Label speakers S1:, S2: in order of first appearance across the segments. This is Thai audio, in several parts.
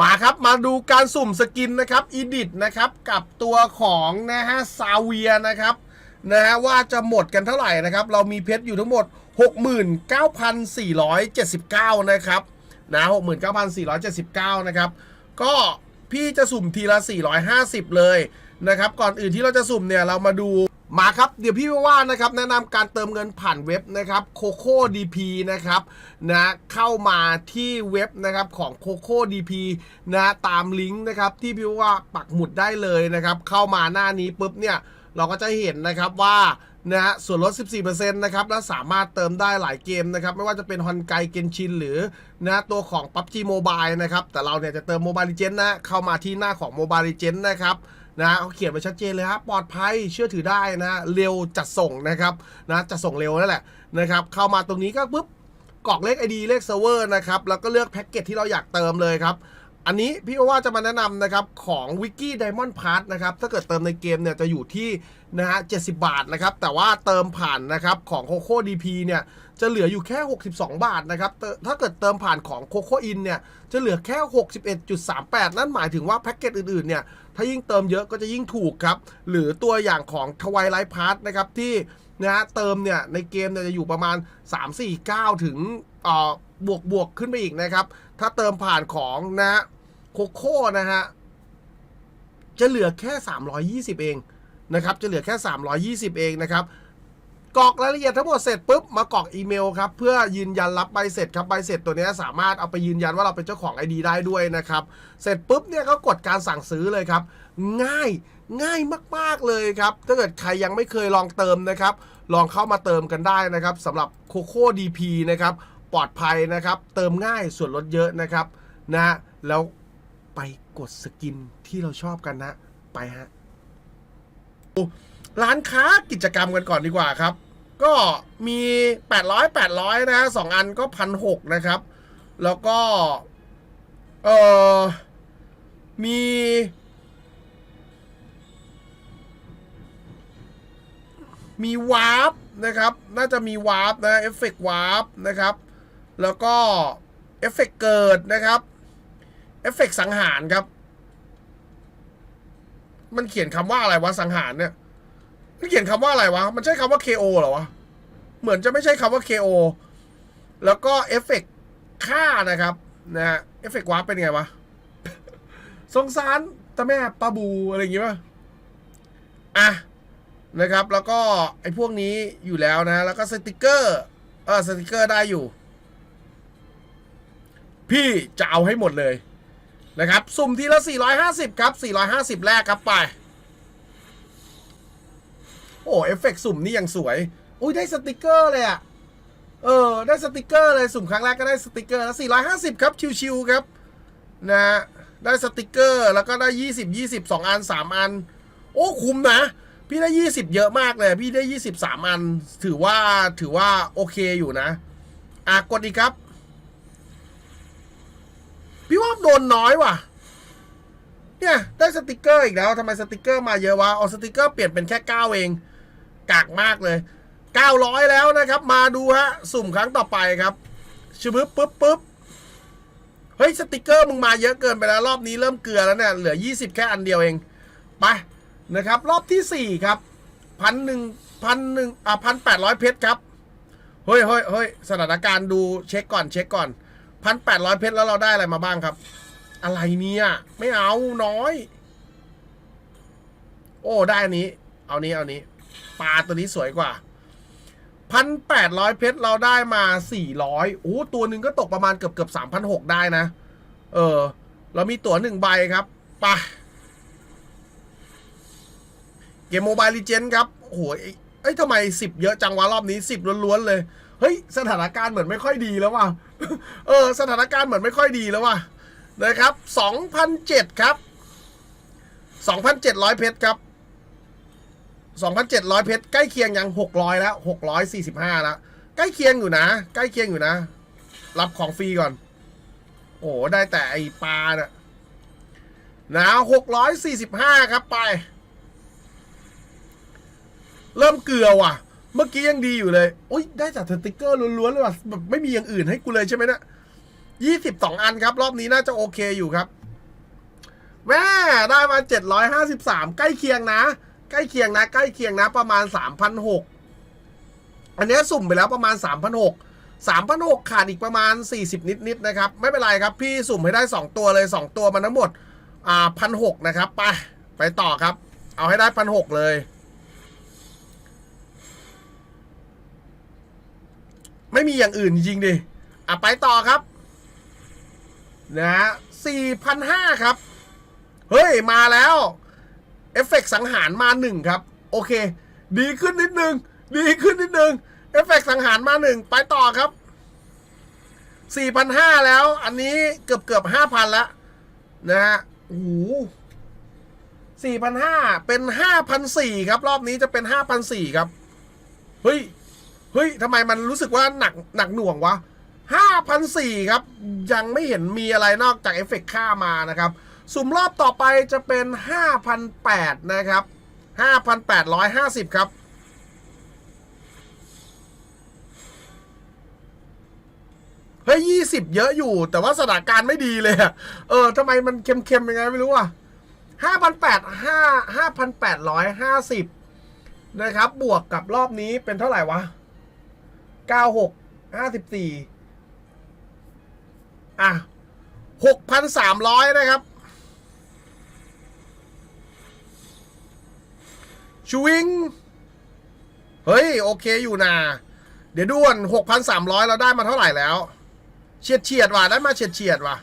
S1: มาครับมาดูการสุ่มสกินนะครับอีดิทนะครับกับตัวของนะฮะซาเวียนะครับนะฮะว่าจะหมดกันเท่าไหร่นะครับ เรามีเพชรอยู่ทั้งหมด 69,479 นะครับนะ69,479 นะครับ ก็พี่จะสุ่มทีละ 450 เลยนะครับ ก่อนอื่นที่เราจะสุ่มเนี่ย เรามาดู มาครับ เดี๋ยวพี่ว่านะครับแนะนำการเติมเงินผ่านเว็บนะครับโคโค่ดีพีนะครับนะเข้ามาที่เว็บนะครับของโคโค่ดีพีนะตามลิงก์นะครับที่พี่ว่าปักหมุดได้เลยนะครับเข้ามาหน้านี้ปุ๊บเนี่ยเราก็จะเห็นนะครับว่านะฮะส่วนลด 14%นะครับ และสามารถเติมได้หลายเกมนะครับ ไม่ว่าจะเป็นฮอนไกเกนชินหรือนะตัวของ PUBG Mobile นะครับ แต่เราเนี่ยจะเติม Mobile Legends นะ เข้ามาที่หน้าของ Mobile Legends นะครับ นะเขาเขียนไว้ชัดเจนเลยครับปลอดภัยเชื่อถือได้นะเร็วจัดส่งนะครับนะจัดส่งเร็วนั่นแหละนะครับเข้ามาตรงนี้ก็ปุ๊บกรอกเลข ID เลขเซิร์ฟเวอร์นะครับแล้วก็เลือกแพ็กเกจที่เราอยากเติมเลยครับ อันนี้พี่ว่าจะมาแนะนำนะครับของ Wiki Diamond Pass นะครับถ้าเกิดเติมในเกมเนี่ยจะอยู่ที่นะฮะ70บาทนะครับแต่ว่าเติมผ่านนะครับของ Coco DP เนี่ยจะเหลืออยู่แค่ 62 บาทนะครับแต่ถ้าเกิดเติมผ่านของ Coco In เนี่ยจะเหลือแค่ 61.38 นั่นหมายถึงว่าแพ็กเกจอื่นๆเนี่ยถ้ายิ่งเติมเยอะก็จะยิ่งถูกครับหรือตัวอย่างของ Twilight Pass นะครับที่นะฮะเติมเนี่ยในเกมเนี่ยจะอยู่ประมาณ 3-4-9 ถึงเอ่อบวกบวกขึ้นไปอีกนะครับ ถ้าเติมผ่านของนะ โคโค่นะฮะ จะเหลือแค่ 320 เองนะครับ จะเหลือแค่ 320 เองนะครับกรอกรายละเอียดทั้งหมดเสร็จปุ๊บมากรอกอีเมลครับเพื่อยืนยันรับใบเสร็จครับใบเสร็จตัวนี้สามารถเอาไปยืนยันว่าเราเป็นเจ้าของ ID ได้ด้วยนะครับเสร็จปุ๊บเนี่ยก็กดการสั่งซื้อเลยครับ ง่ายง่ายมากๆเลยครับ ถ้าเกิดใครยังไม่เคยลองเติมนะครับ ลองเข้ามาเติมกันได้นะครับสำหรับโคโค่ดีพีนะครับปลอดภัยนะครับ เติมง่ายส่วนลดเยอะนะครับนะแล้ว ไปกดสกินที่เราชอบกันนะ ไปฮะร้านค้ากิจกรรมกันก่อนดีกว่าครับ ก็มี 800 800 นะฮะสองอันก็พันหกนะครับ แล้วก็ เออมีมีวาร์ปนะครับ น่าจะมีวาร์ปนะ เอฟเฟกต์วาร์ปนะครับ แล้วก็ เอฟเฟกต์เกิดนะครับ เอฟเฟกต์สังหารครับ มันเขียนคำว่าอะไรวะสังหารเนี่ยมันเขียนคำว่าอะไรวะ มันใช่คำว่า KO เหรอวะ เหมือนจะไม่ใช่คำว่า KO แล้วก็เอฟเฟกต์ฆ่านะครับนะฮะเอฟเฟกต์วาร์ปเป็นไงวะสงสารตาแม่ปลาบูอะไรอย่างงี้ป่ะอะนะครับ แล้วก็ไอ้พวกนี้อยู่แล้วนะ แล้วก็สติกเกอร์เออสติกเกอร์ได้อยู่ พี่จะเอาให้หมดเลย นะครับ สุ่มทีละ 450 ครับ 450 แรกครับไป โอ้เอฟเฟกต์สุ่มนี่ยังสวย อุ้ยได้สติกเกอร์เลยอะเออ ได้สติกเกอร์เลยสุ่มครั้งแรกก็ได้สติกเกอร์แล้ว 450 ครับ ชิวๆครับ นะ ได้สติกเกอร์แล้วก็ได้ 20 20 2 อัน 3 อัน โอ้คุ้มนะ พี่ได้ 20 เยอะมากเลย พี่ได้ 23 อัน ถือว่าถือว่าโอเคอยู่นะ อะกดอีกครับ พี่ว่าโดนน้อยว่ะ เนี่ย ได้สติกเกอร์อีกแล้วทำไมสติกเกอร์มาเยอะวะเอาสติกเกอร์เปลี่ยนเป็นแค่9เอง กากมากเลย900แล้วนะครับ มาดูฮะ สุ่มครั้งต่อไปครับชึบปึ๊บปึ๊บปึ๊บเฮ้ย สติกเกอร์มึงมาเยอะเกินไปแล้ว รอบนี้เริ่มเกลือแล้วเนี่ย เหลือ 20 แค่อันเดียวเอง ไป นะครับ รอบที่ 4 ครับพันหนึ่งพันหนึ่งอะพันแปดร้อยเพชรครับ เฮ้ยเฮ้ยเฮ้ยสถานการณ์ดูเช็คก่อนเช็คก่อน พันแปดร้อยเพชรแล้วเราได้อะไรมาบ้างครับ อะไรเนี่ย ไม่เอาน้อย โอ้ได้อันนี้ เอานี้เอานี้ปลาตัวนี้สวยกว่าพันแปดร้อยเพชรเราได้มาสี่ร้อยโอ้ตัวหนึ่งก็ตกประมาณเกือบเกือบสามพันหกได้นะ เออ เรามีตั๋วหนึ่งใบครับไปเกมโมบายลีเจนครับโอ้โหเอ้ยเอ้ยทำไมสิบเยอะจังวะรอบนี้สิบล้วนๆเลย เฮ้ย สถานการณ์เหมือนไม่ค่อยดีแล้วว่ะ เออสถานการณ์เหมือนไม่ค่อยดีแล้วว่ะนะครับ2,007ครับ 2,700 เพชรครับ 2,700 เพชรใกล้เคียงยัง 600 แล้ว 645 แล้ว ใกล้เคียงอยู่นะ ใกล้เคียงอยู่นะ รับของฟรีก่อน โอ้ได้แต่ไอปลาเนี่ยนะ645 ครับไป เริ่มเกลือว่ะ เมื่อกี้ยังดีอยู่เลยอุ้ยได้จากสติกเกอร์ล้วนๆเลยว่ะแบบไม่มีอย่างอื่นให้กูเลยใช่ไหมเนะี่ยยี่สิบสองอันครับ รอบนี้น่าจะโอเคอยู่ครับแม่ได้มา753ใกล้เคียงนะ ใกล้เคียงนะ ใกล้เคียงนะ ประมาณ3,600อันนี้สุ่มไปแล้วประมาณ3,600 3,600ขาดอีกประมาณ40นิดๆนะครับ ไม่เป็นไรครับพี่สุ่มให้ได้2ตัวเลย2ตัวมันทั้งหมดอ่า1,600นะครับ ไป ไปต่อครับ เอาให้ได้1,600เลย ไม่มีอย่างอื่นจริงดิอะไปต่อครับ นะฮะ4,500ครับ เฮ้ย มาแล้ว เอฟเฟกต์สังหารมาหนึ่งครับ โอเค ดีขึ้นนิดนึง ดีขึ้นนิดนึง เอฟเฟกต์สังหารมาหนึ่งไปต่อครับ4,500แล้ว อันนี้เกือบเกือบ5,000แล้วนะฮะโอ้โห4,500เป็น5,400ครับ รอบนี้จะเป็น5,400ครับ เฮ้ย เฮ้ยทำไมมันรู้สึกว่าหนักหนักหน่วงวะ5,400ครับ ยังไม่เห็นมีอะไรนอกจากเอฟเฟกต์ค่ามานะครับ สุ่มรอบต่อไปจะเป็น5,800นะครับ 5,850 ครับ เฮ้ยยี่สิบเยอะอยู่ แต่ว่าสถานการณ์ไม่ดีเลยอะเออทำไมมันเค็มๆยังไงไม่รู้อะห้าพันแปดห้าห้าพันแปดร้อยห้าสิบนะครับ บวกกับรอบนี้เป็นเท่าไหร่วะ เก้าหกห้าสิบสี่อะหกพันสามร้อยนะครับ ชูวิง เฮ้ย โอเคอยู่นะเดี๋ยวด่วนหกพันสามร้อยเราได้มาเท่าไหร่แล้ว เฉียดเฉียดว่ะ ได้มาเฉียดเฉียดว่ะ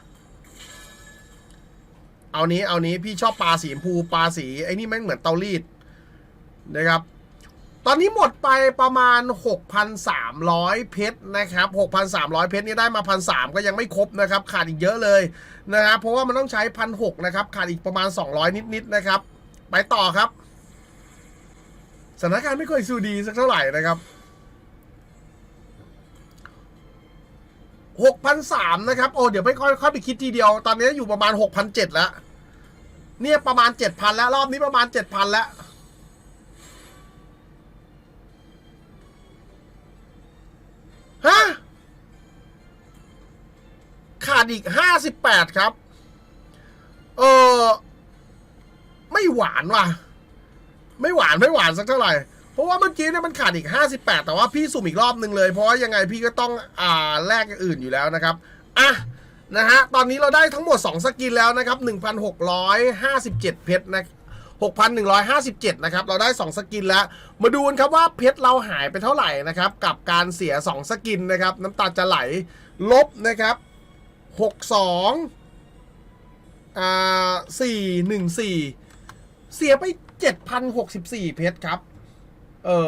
S1: เอานี้ เอานี้ พี่ชอบปลาสีชมพู ปลาสี ไอ้นี่แม่งเหมือนเตารีดนะครับ ตอนนี้หมดไปประมาณ 6,300 เพชรนะครับ 6,300 เพชรนี่ได้มา 1,300 ก็ยังไม่ครบนะครับ ขาดอีกเยอะเลยนะครับ เพราะว่ามันต้องใช้ 1,600 นะครับ ขาดอีกประมาณ 200 นิดๆนะครับ ไปต่อครับสถานการณ์ไม่ค่อยสู้ดีสักเท่าไหร่นะครับหกพันะครับ โอ้ เดี๋ยวไม่ค่อยค่อยไปคิดทีเดียว ตอนนี้อยู่ประมาณหกพันเจ็ดแล้ว เนี่ยประมาณเจ็ดพันแล้ว รอบนี้ประมาณเจ็ดพันแล้วาดอีกห้าสิบแปดครับ เออไม่หวานว่ะ ไม่หวานไม่หวานสักเท่าไหร่ เพราะว่าเมื่อกี้เนี่ยมันขาดอีก 58 แต่ว่าพี่สุ่มอีกรอบหนึ่งเลย เพราะว่ายังไงพี่ก็ต้องอ่าแลกอย่างอื่นอยู่แล้วนะครับ อะนะฮะ ตอนนี้เราได้ทั้งหมด 2 สกินแล้วนะครับ 1,657 เพชรนะ6,157 นะครับ เราได้ 2 สกินแล้ว มาดูกันครับว่าเพชรเราหายไปเท่าไหร่นะครับ กับการเสีย 2 สกินนะครับ น้ำตาจะไหล ลบนะครับ หกสองอ่าสี่หนึ่งสี่เสียไปเจ็ดพันหกสิบสี่เพชรครับ เออ